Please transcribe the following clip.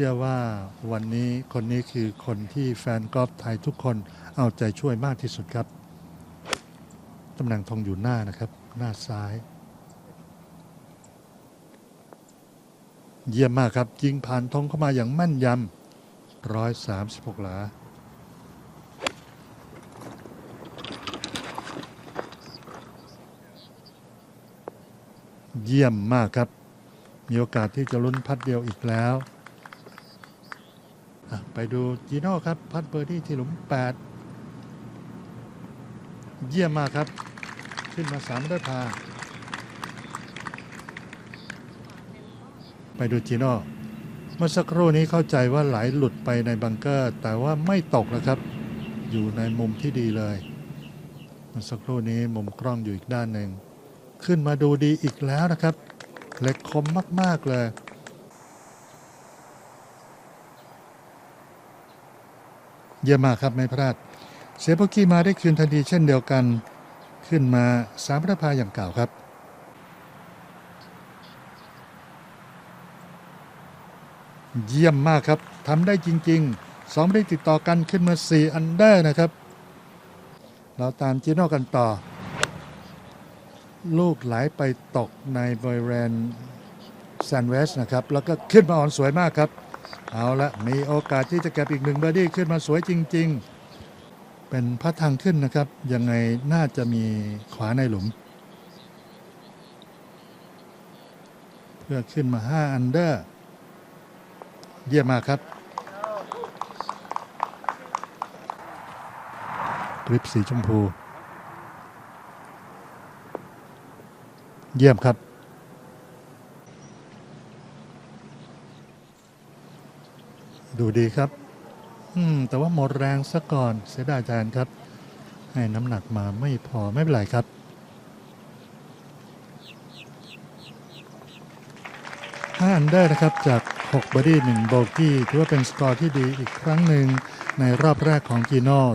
ชื่อว่าวันนี้คนนี้คือคนที่แฟนกอล์ฟไทยทุกคนเอาใจช่วยมากที่สุดครับตำแหน่งธงอยู่หน้านะครับ หน้าซ้าย เยี่ยมมากครับยิงผ่านธงเข้ามาอย่างแม่นยำ136หกหลาเยี่ยมมากครับ มีโอกาสที่จะลุ้นพัดเดียวอีกแล้ว ไปดูจีโน่ครับ พัดเบอร์ดี้ที่หลุม 8 เยี่ยมมากครับ ขึ้นมา3ามได้พา ไปดูจีโน่เมื่อสักครู่นี้เข้าใจว่าไหลหลุดไปในบังเกอร์ แต่ว่าไม่ตกนะครับ อยู่ในมุมที่ดีเลยเมื่อสักครู่นี้มุมกล้องอยู่อีกด้านหนึ่ง ขึ้นมาดูดีอีกแล้วนะครับ เล็กคมมาก ๆ เลย เยี่ยมมากครับไม่พลาดเสียโปกี้มาได้คืนทันทีเช่นเดียวกัน ขึ้นมาสามประพาอย่างเก่าครับเยี่ยมมากครับทำได้จริงๆสองได้ติดต่อกันขึ้นมา 4 อันเดอร์นะครับ เราตามจีโน่กันต่อ ลูกไหลไปตกในบริเวณแซนเวสนะครับ แล้วก็ขึ้นมาอ่อนสวยมากครับ เอาละมีโอกาสที่จะเก็บอีกหนึ่งเบอร์ดี้ขึ้นมาสวยจริง ๆ เป็นพัดทางขึ้นนะครับ ยังไงน่าจะมีขวาในหลุม เพื่อขึ้นมา 5 อันเดอร์ เยี่ยมมากครับกริปสีชมพู เยี่ยมครับ ดูดีครับ อืม แต่ว่าหมดแรงซะก่อน เสียดายแทนครับ ให้น้ำหนักมาไม่พอไม่เป็นไรครับ ห้าอันได้นะครับจาก 6 บอดี้1โบกี้ถือว่าเป็นสกอร์ที่ดีอีกครั้งหนึ่งในรอบแรกของกีโน่